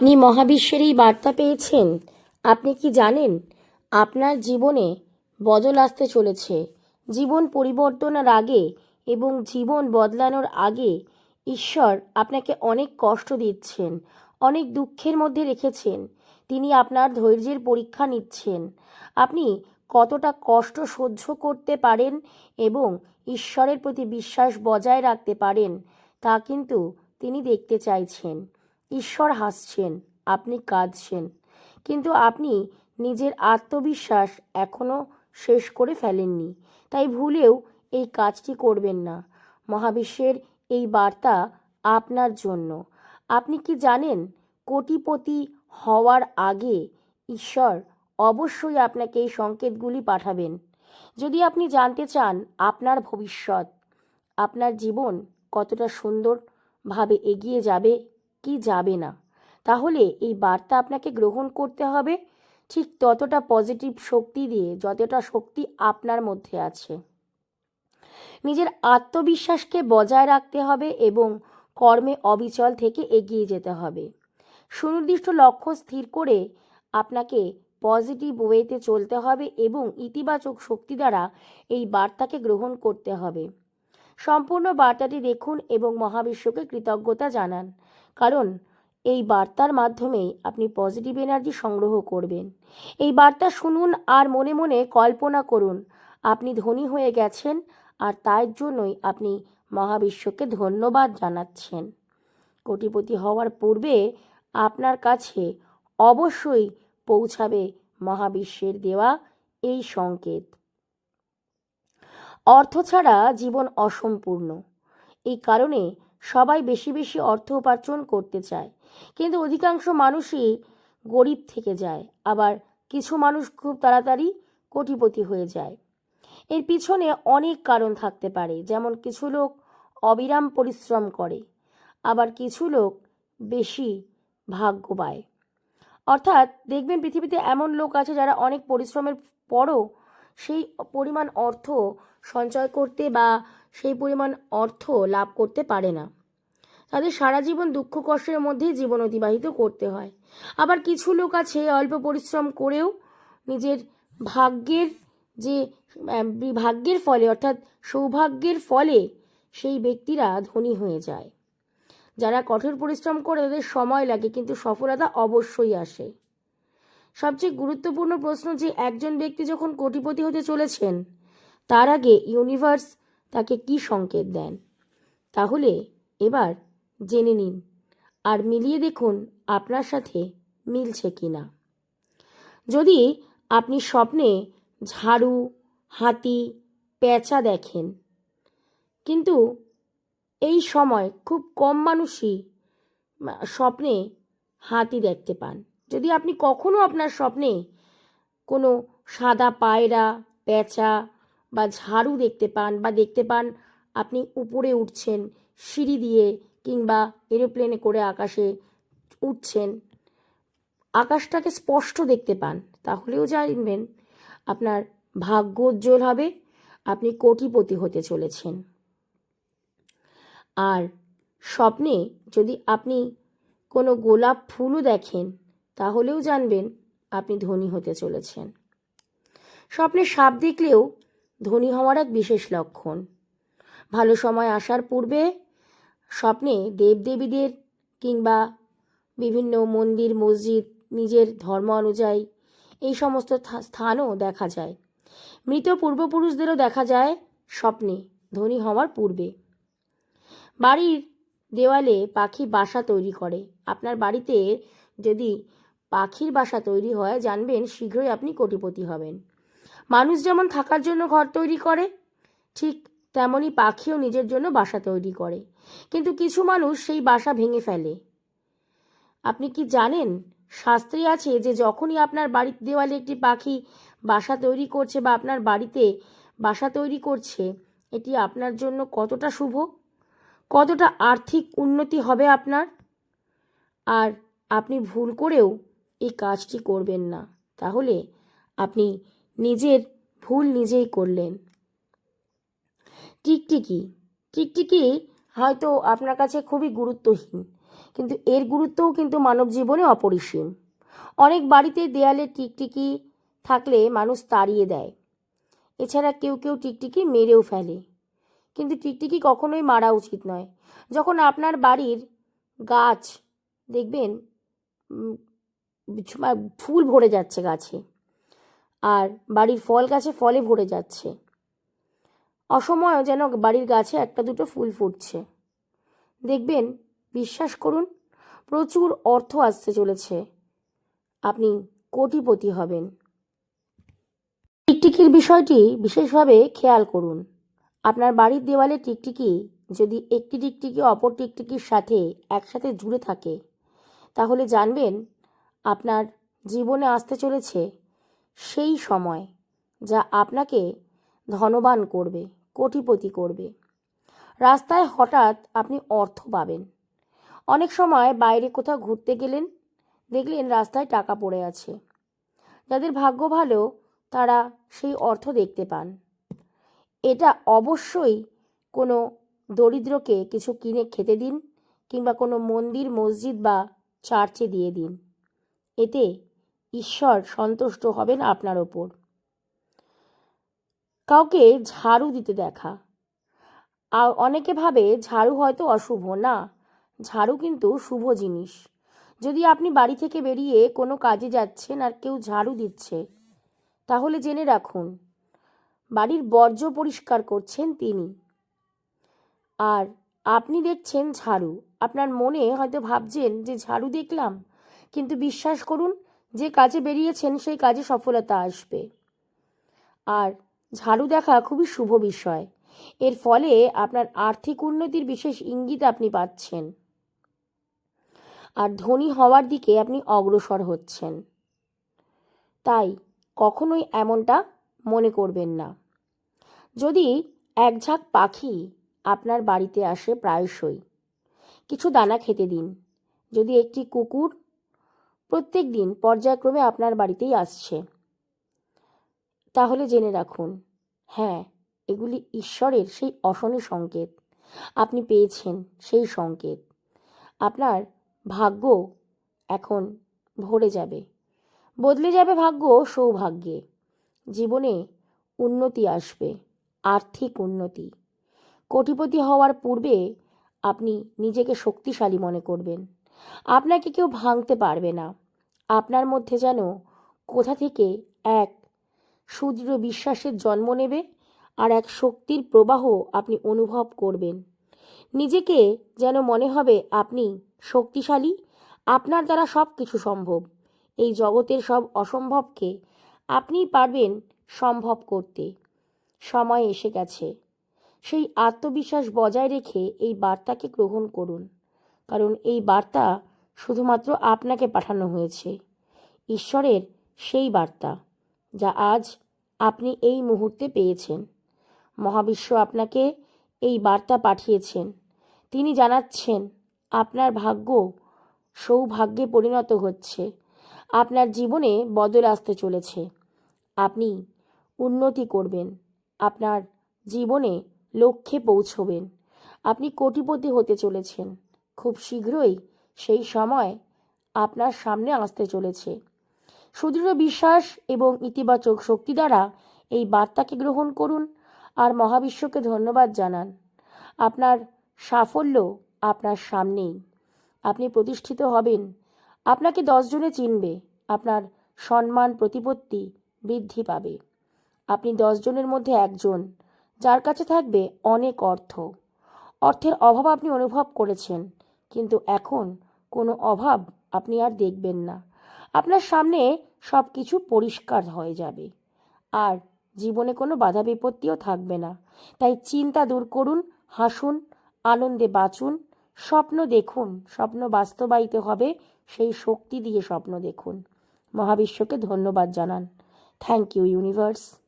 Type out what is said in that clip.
আপনি মহাবিশ্বের এই বার্তা পেয়েছেন। আপনি কি জানেন, আপনার জীবনে বদল আসতে চলেছে। জীবন পরিবর্তনের আগে এবং জীবন বদলানোর আগে ঈশ্বর আপনাকে অনেক কষ্ট দিচ্ছেন, অনেক দুঃখের মধ্যে রেখেছেন। তিনি আপনার ধৈর্যের পরীক্ষা নিচ্ছেন। আপনি কতটা কষ্ট সহ্য করতে পারেন এবং ঈশ্বরের প্রতি বিশ্বাস বজায় রাখতে পারেন, তা কিন্তু তিনি দেখতে চাইছেন। ঈশ্বর হাসছেন, আপনি কাঁদছেন। কিন্তু আপনি নিজের আত্মবিশ্বাস এখনও শেষ করে ফেলেননি। তাই ভুলেও এই কাজটি করবেন না। মহাবিশ্বের এই বার্তা আপনার জন্য। আপনি কি জানেন, কোটিপতি হওয়ার আগে ঈশ্বর অবশ্যই আপনাকে এই সংকেতগুলি পাঠাবেন। যদি আপনি জানতে চান আপনার ভবিষ্যৎ, আপনার জীবন কতটা সুন্দরভাবে এগিয়ে যাবে কি যাবে না? তাহলে এই বার্তা আপনাকে গ্রহণ করতে হবে ঠিক ততটা পজিটিভ শক্তি দিয়ে, যতটা শক্তি আপনার মধ্যে আছে। নিজের আত্মবিশ্বাসকে বজায় রাখতে হবে এবং কর্মে অবিচল থেকে এগিয়ে যেতে হবে। সুনির্দিষ্ট লক্ষ্য স্থির করে আপনাকে পজিটিভ ওয়েতে চলতে হবে এবং ইতিবাচক শক্তি দ্বারা এই বার্তাকে গ্রহণ করতে হবে। সম্পূর্ণ বার্তাটি দেখুন এবং মহাবিশ্বকে কৃতজ্ঞতা জানান। কারণ এই বার্তার মাধ্যমেই আপনি পজিটিভ এনার্জি সংগ্রহ করবেন। এই বার্তা শুনুন আর মনে মনে কল্পনা করুন, আপনি ধনী হয়ে গেছেন আর তার জন্যই আপনি মহাবিশ্বকে ধন্যবাদ জানাচ্ছেন। কোটিপতি হওয়ার পূর্বে আপনার কাছে অবশ্যই পৌঁছাবে মহাবিশ্বের দেওয়া এই সংকেত। অর্থ ছাড়া জীবন অসম্পূর্ণ। এই কারণে সবাই বেশি বেশি অর্থ উপার্জন করতে চায়। কিন্তু অধিকাংশ মানুষই গরিব থেকে যায়, আবার কিছু মানুষ খুব তাড়াতাড়ি কোটিপতি হয়ে যায়। এর পিছনে অনেক কারণ থাকতে পারে, যেমন কিছু লোক অবিরাম পরিশ্রম করে, আবার কিছু লোক বেশি ভাগ্য পায়। অর্থাৎ দেখবেন পৃথিবীতে এমন লোক আছে যারা অনেক পরিশ্রমের পরও সেই পরিমাণ অর্থ সঞ্চয় করতে বা সেই পরিমাণ অর্থ লাভ করতে পারে না। তাদের সারা জীবন দুঃখ কষ্টের মধ্যেই জীবন অতিবাহিত করতে হয়। আবার কিছু লোক আছে, অল্প পরিশ্রম করেও নিজের ভাগ্যের যে ভাগ্যের ফলে, অর্থাৎ সৌভাগ্যের ফলে সেই ব্যক্তিরা ধনী হয়ে যায়। যারা কঠোর পরিশ্রম করে তাদের সময় লাগে, কিন্তু সফলতা অবশ্যই আসে। সবচেয়ে গুরুত্বপূর্ণ প্রশ্ন যে, একজন ব্যক্তি যখন কোটিপতি হতে চলেছেন, তার আগে ইউনিভার্স তাকে কি সংকেত দেন? তাহলে এবার জেনে নিন। আর মিলিয়ে দেখুন আপনার সাথে মিলছে কি না যদি আপনি স্বপ্নে ঝাড়ু, হাতি, পেঁচা দেখেন, কিন্তু এই সময় খুব কম মানুষই স্বপ্নে হাতি দেখতে পান। যদি আপনি কখনো আপনার স্বপ্নে কোনো সাদা পায়রা, পেঁচা বা ঝাড়ু দেখতে পান বা দেখতে পান, আপনি উপরে উঠছেন, সিঁড়ি দিয়ে কিংবা এরোপ্লেনে করে আকাশে উঠছেন, আকাশটাকে স্পষ্ট দেখতে পান, তাহলেও জানবেন আপনার ভাগ্য উজ্জ্বল হবে, আপনি কোটিপতি হতে চলেছেন। আর স্বপ্নে যদি আপনি কোনো গোলাপ ফুলও দেখেন, তাহলেও জানবেন আপনি ধনী হতে চলেছেন। স্বপ্নে সাপ দেখলেও ধনী হওয়ার এক বিশেষ লক্ষণ। ভালো সময় আসার পূর্বে স্বপ্নে দেবদেবীদের কিংবা বিভিন্ন মন্দির, মসজিদ, নিজের ধর্ম অনুযায়ী এই সমস্ত স্থানও দেখা যায়। মৃত পূর্বপুরুষদেরও দেখা যায় স্বপ্নে ধনী হওয়ার পূর্বে। বাড়ির দেওয়ালে পাখি বাসা তৈরি করে। আপনার বাড়িতে যদি পাখির বাসা তৈরি হয়, জানবেন শীঘ্রই আপনি কোটিপতি হবেন। মানুষ যেমন থাকার জন্য ঘর তৈরি করে, ঠিক তেমনি পাখিও নিজের জন্য বাসা তৈরি করে। কিন্তু কিছু মানুষ সেই বাসা ভেঙে ফেলে। আপনি কি জানেন, শাস্ত্রে আছে যে যখনই আপনার বাড়ির দেওয়ালে একটি পাখি বাসা তৈরি করছে বা আপনার বাড়িতে বাসা তৈরি করছে, এটি আপনার জন্য কতটা শুভ? কতটা আর্থিক উন্নতি হবে আপনার? আর আপনি ভুল করেও এই কাজটি করবেন না। তাহলে আপনি নিজের ভুল নিজেই করলেন। টিকটিকি। টিকটিকি হয়তো আপনার কাছে খুবই গুরুত্বহীন, কিন্তু এর গুরুত্বও কিন্তু মানব জীবনে অপরিসীম। অনেক বাড়িতে দেয়ালে টিকটিকি থাকলে মানুষ তাড়িয়ে দেয়। এছাড়া কেউ কেউ টিকটিকি মেরেও ফেলে। কিন্তু টিকটিকি কখনোই মারা উচিত নয়। যখন আপনার বাড়ির গাছ, দেখবেন ফুল ভরে যাচ্ছে গাছে, আর বাড়ির ফল গাছে ফলে ভরে যাচ্ছে অসময়েও যেন বাড়ির গাছে একটা দুটো ফুল ফুটছে। দেখবেন, বিশ্বাস করুন, প্রচুর অর্থ আসতে চলেছে। আপনি কোটিপতি হবেন। টিকটিকির বিষয়টি বিশেষভাবে খেয়াল করুন। আপনার বাড়ির দেওয়ালে টিকটিকি যদি একটি টিকটিকি, অপর টিকটিকির সাথে একসাথে জুড়ে থাকে, তাহলে জানবেন, আপনার জীবনে আসতে চলেছে সেই সময় যা আপনাকে ধনবান করবে। কোটিপতি করবে। রাস্তায় হঠাৎ আপনি অর্থ পাবেন। অনেক সময় বাইরে কোথাও ঘুরতে গেলেন, দেখলেন রাস্তায় টাকা পড়ে আছে। যাদের ভাগ্য ভালো, তারা সেই অর্থ দেখতে পান। এটা অবশ্যই কোনো দরিদ্রকে কিছু কিনে খেতে দিন কিংবা কোনো মন্দির, মসজিদ বা চার্চে দিয়ে দিন। এতে ঈশ্বর সন্তুষ্ট হবেন আপনার ওপর। কাউকে ঝাড়ু দিতে দেখা। আর অনেকে ভাবে ঝাড়ু হয়তো অশুভ। না, ঝাড়ু কিন্তু শুভ জিনিস। যদি আপনি বাড়ি থেকে বেরিয়ে কোনো কাজে যাচ্ছেন আর কেউ ঝাড়ু দিচ্ছে, তাহলে জেনে রাখুন, বাড়ির বর্জ্য পরিষ্কার করছেন তিনি। আর আপনি দেখছেন ঝাড়ু। আপনার মনে হয়তো ভাবছেন যে ঝাড়ু দেখলাম, কিন্তু বিশ্বাস করুন, যে কাজে বেরিয়েছেন সেই কাজে সফলতা আসবে। আর ঝাড়ু দেখা খুবই শুভ বিষয়। এর ফলে আপনার আর্থিক উন্নতির বিশেষ ইঙ্গিত আপনি পাচ্ছেন। আর ধনী হওয়ার দিকে আপনি অগ্রসর হচ্ছেন। তাই কখনোই এমনটা মনে করবেন না। যদি এক ঝাঁক পাখি আপনার বাড়িতে আসে প্রায়শই, কিছু দানা খেতে দিন। যদি একটি কুকুর প্রত্যেক দিন পর্যায়ক্রমে আপনার বাড়িতেই আসছে। তাহলে জেনে রাখুন। হ্যাঁ এগুলি ঈশ্বরের সেই অশনি সংকেত। আপনি পেয়েছেন সেই সংকেত। আপনার ভাগ্য এখন ভরে যাবে। বদলে যাবে ভাগ্য সৌভাগ্যে। জীবনে উন্নতি আসবে, আর্থিক উন্নতি। কোটিপতি হওয়ার পূর্বে আপনি নিজেকে শক্তিশালী মনে করবেন। আপনাকে কেউ ভাঙতে পারবে না। আপনার মধ্যে যেন কোথা থেকে এক সুদৃঢ় বিশ্বাসের জন্ম নেবে আর এক শক্তির প্রবাহ আপনি অনুভব করবেন। নিজেকে যেন মনে হবে আপনি শক্তিশালী, আপনার দ্বারা সব কিছু সম্ভব। এই জগতের সব অসম্ভবকে আপনিই পারবেন সম্ভব করতে। সময় এসে গেছে। সেই আত্মবিশ্বাস বজায় রেখে এই বার্তাকে গ্রহণ করুন। কারণ এই বার্তা শুধুমাত্র আপনাকে পাঠানো হয়েছে। ঈশ্বরের সেই বার্তা। যা আজ আপনি এই মুহূর্তে পেয়েছেন। মহাবিশ্ব আপনাকে এই বার্তা পাঠিয়েছেন। তিনি জানাচ্ছেন, আপনার ভাগ্য সৌভাগ্যে পরিণত হচ্ছে। আপনার জীবনে বদল আসতে চলেছে। আপনি উন্নতি করবেন। আপনার জীবনে লক্ষ্যে পৌঁছবেন। আপনি কোটিপতি হতে চলেছেন। খুব শীঘ্রই সেই সময় আপনার সামনে আসতে চলেছে। সুদৃঢ় বিশ্বাস এবং ইতিবাচক শক্তি দ্বারা এই বার্তাকে গ্রহণ করুন আর মহাবিশ্বকে ধন্যবাদ জানান। আপনার সাফল্য আপনার সামনেই। আপনি প্রতিষ্ঠিত হবেন। আপনাকে দশজনে চিনবে। আপনার সম্মান, প্রতিপত্তি বৃদ্ধি পাবে। আপনি দশজনের মধ্যে একজন, যার কাছে থাকবে অনেক অর্থ। অর্থের অভাব আপনি অনুভব করেছেন, কিন্তু এখন কোনো অভাব আপনি আর দেখবেন না। আপনার সামনে সব কিছু পরিষ্কার হয়ে যাবে। আর জীবনে কোনো বাধা বিপত্তিও থাকবে না। তাই চিন্তা দূর করুন, হাসুন, আনন্দে বাঁচুন, স্বপ্ন দেখুন, স্বপ্ন বাস্তবায়িত হবে, সেই শক্তি দিয়ে স্বপ্ন দেখুন। মহাবিশ্বকে ধন্যবাদ জানান। Thank you universe.